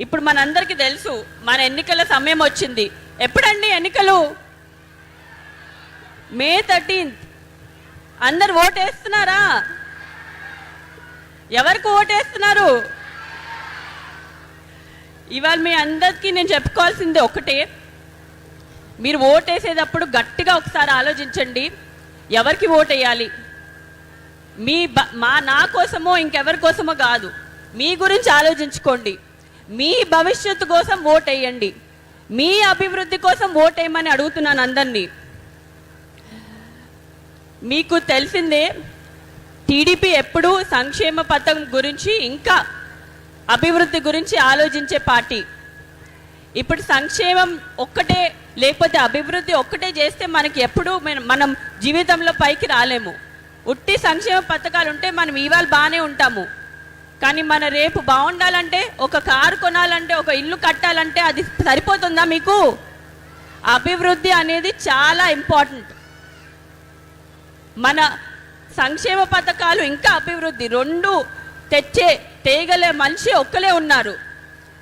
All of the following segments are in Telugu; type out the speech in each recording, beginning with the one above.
ఇప్పుడు మనందరికీ తెలుసు మన ఎన్నికల సమయం వచ్చింది. ఎప్పుడండి ఎన్నికలు? May thirteenth. అందరు ఓటేస్తున్నారా? ఎవరికి ఓటేస్తున్నారు? ఇవాళ మీ అందరికీ నేను చెప్పుకోవాల్సింది ఒకటే. మీరు ఓటేసేటప్పుడు గట్టిగా ఒకసారి ఆలోచించండి ఎవరికి ఓటేయాలి? మీ బ- మా నా కోసమో ఇంకెవరి కోసమో కాదు. మీ గురించి ఆలోచించుకోండి. మీ భవిష్యత్తు కోసం ఓటేయండి. మీ అభివృద్ధి కోసం ఓటేయమని అడుగుతున్నాను అందరినీ. మీకు తెలిసిందే టీడీపీ ఎప్పుడూ సంక్షేమ పథకం గురించి ఇంకా అభివృద్ధి గురించి ఆలోచించే పార్టీ. ఇప్పుడు సంక్షేమం ఒక్కటే లేకపోతే అభివృద్ధి ఒక్కటే చేస్తే మనకి ఎప్పుడూ మనం జీవితంలో పైకి రాలేము. ఉట్టి సంక్షేమ పథకాలు ఉంటే మనం ఇవాళ బాగానే ఉంటాము. కానీ మన రేపు బాగుండాలంటే ఒక కారు కొనాలంటే ఒక ఇల్లు కట్టాలంటే అది సరిపోతుందా మీకు? అభివృద్ధి అనేది చాలా ఇంపార్టెంట్. మన సంక్షేమ పథకాలు ఇంకా అభివృద్ధి రెండు తెచ్చే తేగలే మనిషి ఒక్కలే ఉన్నారు.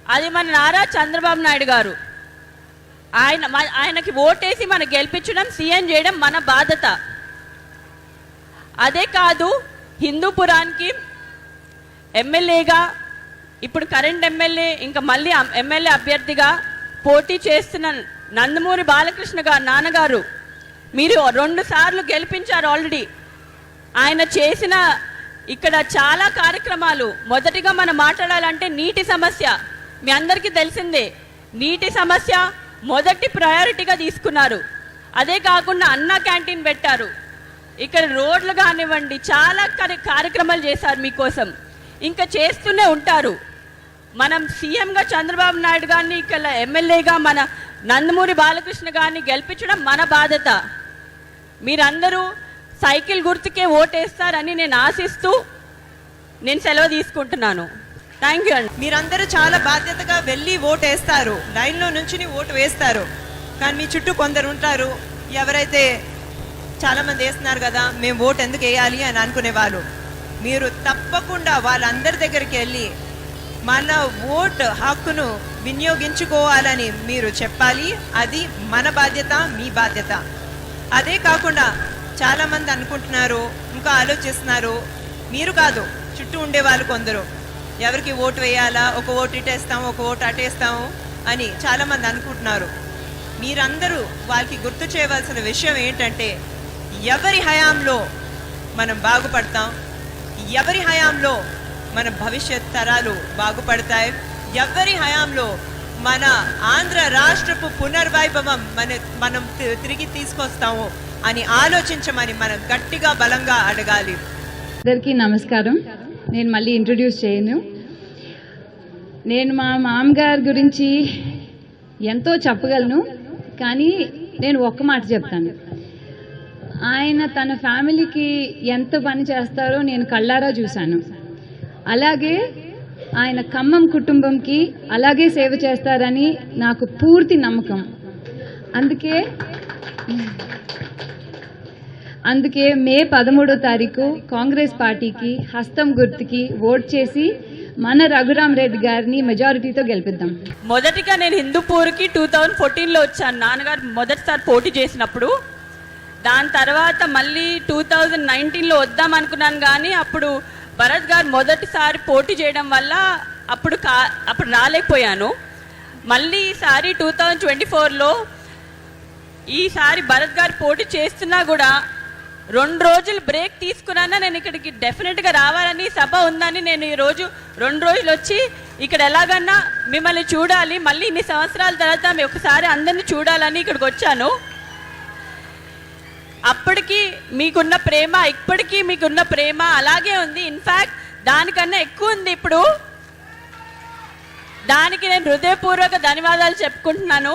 అది మన నారా చంద్రబాబు నాయుడు గారు. ఆయన ఆయనకి ఓటేసి మనం గెలిపించడం సీఎం చేయడం మన బాధ్యత. అదే కాదు హిందూపురానికి ఎమ్మెల్యేగా ఇప్పుడు కరెంట్ ఎమ్మెల్యే ఇంకా మళ్ళీ ఎమ్మెల్యే అభ్యర్థిగా పోటీ చేస్తున్న నందమూరి బాలకృష్ణ గారు నాన్నగారు మీరు రెండు సార్లు గెలిపించారు ఆల్రెడీ ఆయన చేసిన ఇక్కడ చాలా కార్యక్రమాలు. మొదటిగా మనం మాట్లాడాలంటే నీటి సమస్య. మీ అందరికీ తెలిసిందే నీటి సమస్య మొదటి ప్రయారిటీగా తీసుకున్నారు. అదే కాకుండా అన్న క్యాంటీన్ పెట్టారు. ఇక్కడ రోడ్లు కానివ్వండి చాలా కార్యక్రమాలు చేశారు మీకోసం. ఇంకా చేస్తూనే ఉంటారు. మనం సీఎంగా చంద్రబాబు నాయుడు గారిని ఇక్కడ ఎమ్మెల్యేగా మన నందమూరి బాలకృష్ణ గారిని గెలిపించడం మన బాధ్యత. మీరందరూ సైకిల్ గుర్తుకే ఓటేస్తారని నేను ఆశిస్తూ నేను సెలవు తీసుకుంటున్నాను. థ్యాంక్ యూ అండి. మీరందరూ చాలా బాధ్యతగా వెళ్ళి ఓటు వేస్తారు లైన్లో నుంచి ఓటు వేస్తారు. కానీ మీ చుట్టూ కొందరు ఉంటారు. ఎవరైతే చాలామంది వేస్తున్నారు కదా మేము ఓటు ఎందుకు వేయాలి అని అనుకునే వాళ్ళు మీరు తప్పకుండా వాళ్ళందరి దగ్గరికి వెళ్ళి మన ఓట్ హక్కును వినియోగించుకోవాలని మీరు చెప్పాలి. అది మన బాధ్యత మీ బాధ్యత. అదే కాకుండా చాలామంది అనుకుంటున్నారు ఇంకా ఆలోచిస్తున్నారు. మీరు కాదు చుట్టూ ఉండే వాళ్ళు కొందరు. ఎవరికి ఓటు వేయాలా? ఒక ఓటు ఇటేస్తాం ఒక ఓటు అటేస్తాం అని చాలామంది అనుకుంటున్నారు. మీరందరూ వాళ్ళకి గుర్తు చేయవలసిన విషయం ఏంటంటే ఎవరి హయాంలో మనం బాగుపడతాం ఎవరి హయాంలో మన భవిష్యత్ తరాలు బాగుపడతాయి? ఎవరి హయాంలో మన ఆంధ్ర రాష్ట్రపు పునర్వైభవం మన మనం తిరిగి తీసుకొస్తాము అని ఆలోచించమని మనం గట్టిగా బలంగా అడగాలి. అందరికీ నమస్కారం. నేను మళ్ళీ ఇంట్రడ్యూస్ చేయను. నేను మా మామగారి గురించి ఎంతో చెప్పగలను కానీ నేను ఒక్క మాట చెప్తాను. ఆయన తన ఫ్యామిలీకి ఎంత పని చేస్తారో నేను కళ్ళారా చూశాను. అలాగే ఆయన ఖమ్మం కుటుంబంకి అలాగే సేవ చేస్తారని నాకు పూర్తి నమ్మకం. అందుకే అందుకే మే పదమూడో తారీఖు కాంగ్రెస్ పార్టీకి హస్తం గుర్తుకి ఓట్ చేసి మన రఘురామ్ రెడ్డి గారిని మెజారిటీతో గెలిపిద్దాం. మొదటిగా నేను హిందూపూర్కి టూ థౌజండ్ ఫోర్టీన్లో వచ్చాను. నాన్నగారు మొదటిసారి పోటీ చేసినప్పుడు దాని తర్వాత మళ్ళీ టూ థౌజండ్ నైన్టీన్లో వద్దాం అనుకున్నాను కానీ అప్పుడు భరత్ గారు మొదటిసారి పోటీ చేయడం వల్ల అప్పుడు కా అప్పుడు రాలేకపోయాను. మళ్ళీ ఈసారి టూ థౌజండ్ ట్వంటీ ఫోర్లో ఈసారి భరత్ గారు పోటీ చేస్తున్నా కూడా రెండు రోజులు బ్రేక్ తీసుకున్నానా నేను ఇక్కడికి డెఫినెట్గా రావాలని సభ ఉందని నేను ఈరోజు రెండు రోజులు వచ్చి ఇక్కడ ఎలాగన్నా మిమ్మల్ని చూడాలి. మళ్ళీ ఇన్ని సంవత్సరాల తర్వాత మీ ఒకసారి అందరిని చూడాలని ఇక్కడికి వచ్చాను. అప్పటికి మీకున్న ప్రేమ ఇప్పటికీ మీకున్న ప్రేమ అలాగే ఉంది. ఇన్ఫ్యాక్ట్ దానికన్నా ఎక్కువ ఉంది ఇప్పుడు. దానికి నేను హృదయపూర్వక ధన్యవాదాలు చెప్పుకుంటున్నాను.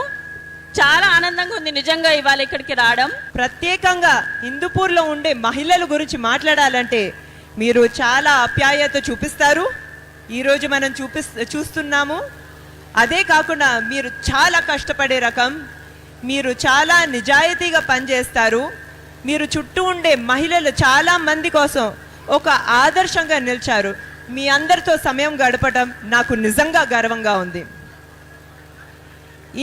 చాలా ఆనందంగా ఉంది నిజంగా ఇవాళ ఇక్కడికి రావడం. ప్రత్యేకంగా హిందూపూర్లో ఉండే మహిళల గురించి మాట్లాడాలంటే మీరు చాలా ఆప్యాయత చూపిస్తారు. ఈరోజు మనం చూపి చూస్తున్నాము. అదే కాకుండా మీరు చాలా కష్టపడే రకం. మీరు చాలా నిజాయితీగా పనిచేస్తారు. మీరు చుట్టూ ఉండే మహిళలు చాలా మంది కోసం ఒక ఆదర్శంగా నిలిచారు. మీ అందరితో సమయం గడపడం నాకు నిజంగా గర్వంగా ఉంది.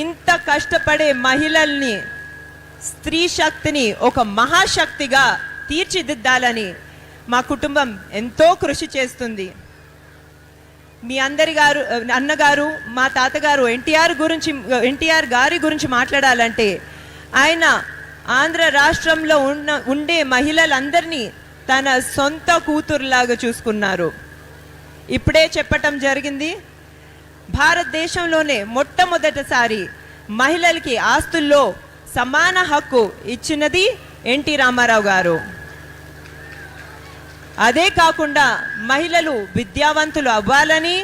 ఇంత కష్టపడే మహిళల్ని స్త్రీ శక్తిని ఒక మహాశక్తిగా తీర్చిదిద్దాలని మా కుటుంబం ఎంతో కృషి చేస్తుంది. మీ అందరి గారు అన్నగారు మా తాతగారు ఎన్టీఆర్ గురించి ఎన్టీఆర్ గారి గురించి మాట్లాడాలంటే ఆయన ఆంధ్ర రాష్ట్రంలో ఉన్న ఉండే మహిళలందరినీ తన సొంత కూతురులాగా చూసుకున్నారు. ఇప్పుడే చెప్పటం జరిగింది. భారతదేశంలోనే మొట్టమొదటిసారి మహిళలకి ఆస్తుల్లో సమాన హక్కు ఇచ్చినది ఎన్టీ రామారావు గారు. అదే కాకుండా మహిళలు విద్యావంతులు అవ్వాలని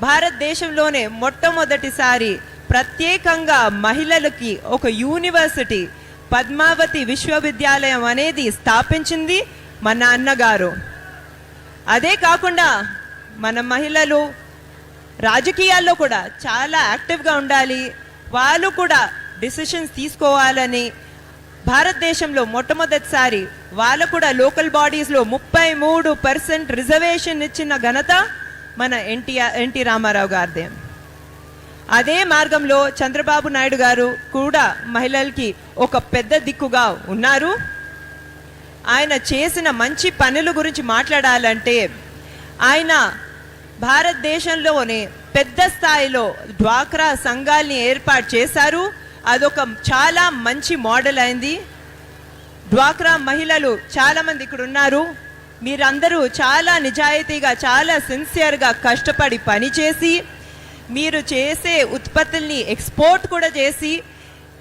భారతదేశంలోనే మొట్టమొదటిసారి ప్రత్యేకంగా మహిళలకి ఒక యూనివర్సిటీ పద్మావతి విశ్వవిద్యాలయం అనేది స్థాపించింది మన అన్నగారు అదే కాకుండా మన మహిళలు రాజకీయాల్లో కూడా చాలా యాక్టివ్గా ఉండాలి. వాళ్ళు కూడా డిసిషన్స్ తీసుకోవాలని భారతదేశంలో మొట్టమొదటిసారి వాళ్ళు కూడా లోకల్ బాడీస్లో ముప్పై మూడు పర్సెంట్ రిజర్వేషన్ ఇచ్చిన ఘనత మన ఎన్టీఆర్ ఎన్టీ రామారావు గారిదే. అదే మార్గంలో చంద్రబాబు నాయుడు గారు కూడా మహిళలకి ఒక పెద్ద దిక్కుగా ఉన్నారు. ఆయన చేసిన మంచి పనుల గురించి మాట్లాడాలంటే ఆయన భారతదేశంలోనే పెద్ద స్థాయిలో డ్వాక్రా సంఘాల్ని ఏర్పాటు చేశారు. అదొక చాలా మంచి మోడల్ అయింది. డ్వాక్రా మహిళలు చాలామంది ఇక్కడ ఉన్నారు. మీరందరూ చాలా నిజాయితీగా చాలా సిన్సియర్గా కష్టపడి పనిచేసి మీరు చేసే ఉత్పత్తుల్ని ఎక్స్పోర్ట్ కూడా చేసి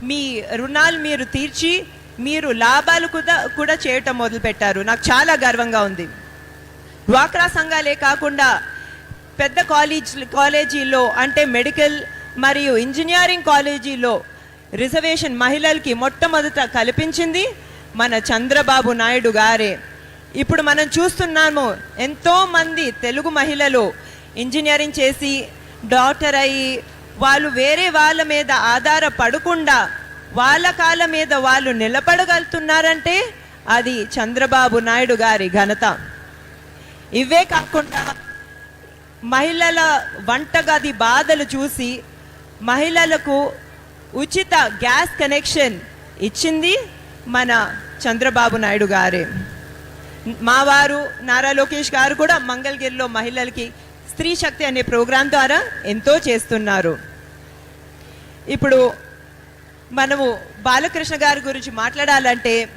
మీ రుణాలు మీరు తీర్చి మీరు లాభాలు కూడా కూడా చేయటం మొదలుపెట్టారు. నాకు చాలా గర్వంగా ఉంది. డ్వాక్రా సంఘాలే కాకుండా పెద్ద కాలేజ్ కాలేజీల్లో అంటే మెడికల్ మరియు ఇంజనీరింగ్ కాలేజీలో రిజర్వేషన్ మహిళలకి మొట్టమొదట కల్పించింది మన చంద్రబాబు నాయుడు గారే. ఇప్పుడు మనం చూస్తున్నాము ఎంతోమంది తెలుగు మహిళలు ఇంజనీరింగ్ చేసి డాక్టర్ అయ్యి వాళ్ళు వేరే వాళ్ళ మీద ఆధారపడకుండా వాళ్ళ కాళ్ళ మీద వాళ్ళు నిలబడగలుగుతున్నారంటే అది చంద్రబాబు నాయుడు గారి ఘనత. ఇవే కాకుండా మహిళల వంటగది బాధలు చూసి మహిళలకు ఉచిత గ్యాస్ కనెక్షన్ ఇచ్చింది మన చంద్రబాబు నాయుడు గారే. మా వారు నారా లోకేష్ గారు కూడా మంగళగిరిలో మహిళలకి స్త్రీ శక్తి అనే ప్రోగ్రాం ద్వారా ఎంతో చేస్తున్నారు. ఇప్పుడు మనము బాలకృష్ణ గారి గురించి మాట్లాడాలంటే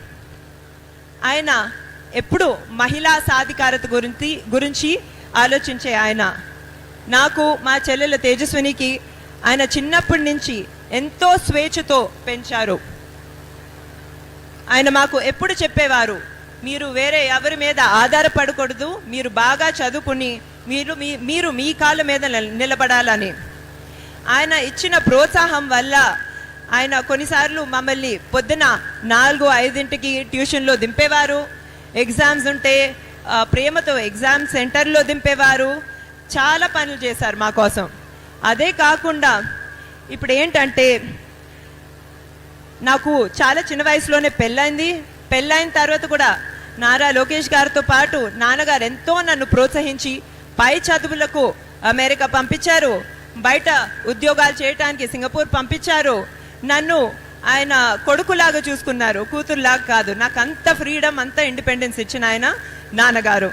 ఆయన ఎప్పుడు మహిళా సాధికారత గురించి గురించి ఆలోచించే ఆయన. నాకు మా చెల్లెల తేజస్వినికి ఆయన చిన్నప్పటి నుంచి ఎంతో స్వేచ్ఛతో పెంచారు. ఆయన మాకు ఎప్పుడు చెప్పేవారు మీరు వేరే ఎవరి మీద ఆధారపడకూడదు మీరు బాగా చదువుకుని మీరు మీ మీరు మీ కాళ్ళ మీద నిలబడాలని. ఆయన ఇచ్చిన ప్రోత్సాహం వల్ల ఆయన కొన్నిసార్లు మమ్మల్ని పొద్దున నాలుగు ఐదింటికి ట్యూషన్లో దింపేవారు. ఎగ్జామ్స్ ఉంటే ప్రేమతో ఎగ్జామ్ సెంటర్లో దింపేవారు. చాలా పనులు చేశారు మా కోసం. అదే కాకుండా ఇప్పుడు ఏంటంటే నాకు చాలా చిన్న వయసులోనే పెళ్ళైంది. పెళ్ళైన తర్వాత కూడా నారా లోకేష్ గారితో పాటు నాన్నగారు ఎంతో నన్ను ప్రోత్సహించి పై చదువులకు అమెరికా పంపించారు. బయట ఉద్యోగాలు చేయటానికి సింగపూర్ పంపించారు. నన్ను ఆయన కొడుకులాగా చూసుకున్నారు. కూతురులాగా కాదు. నాకు అంత ఫ్రీడమ్ అంత ఇండిపెండెన్స్ ఇచ్చిన ఆయన నాన్నగారు.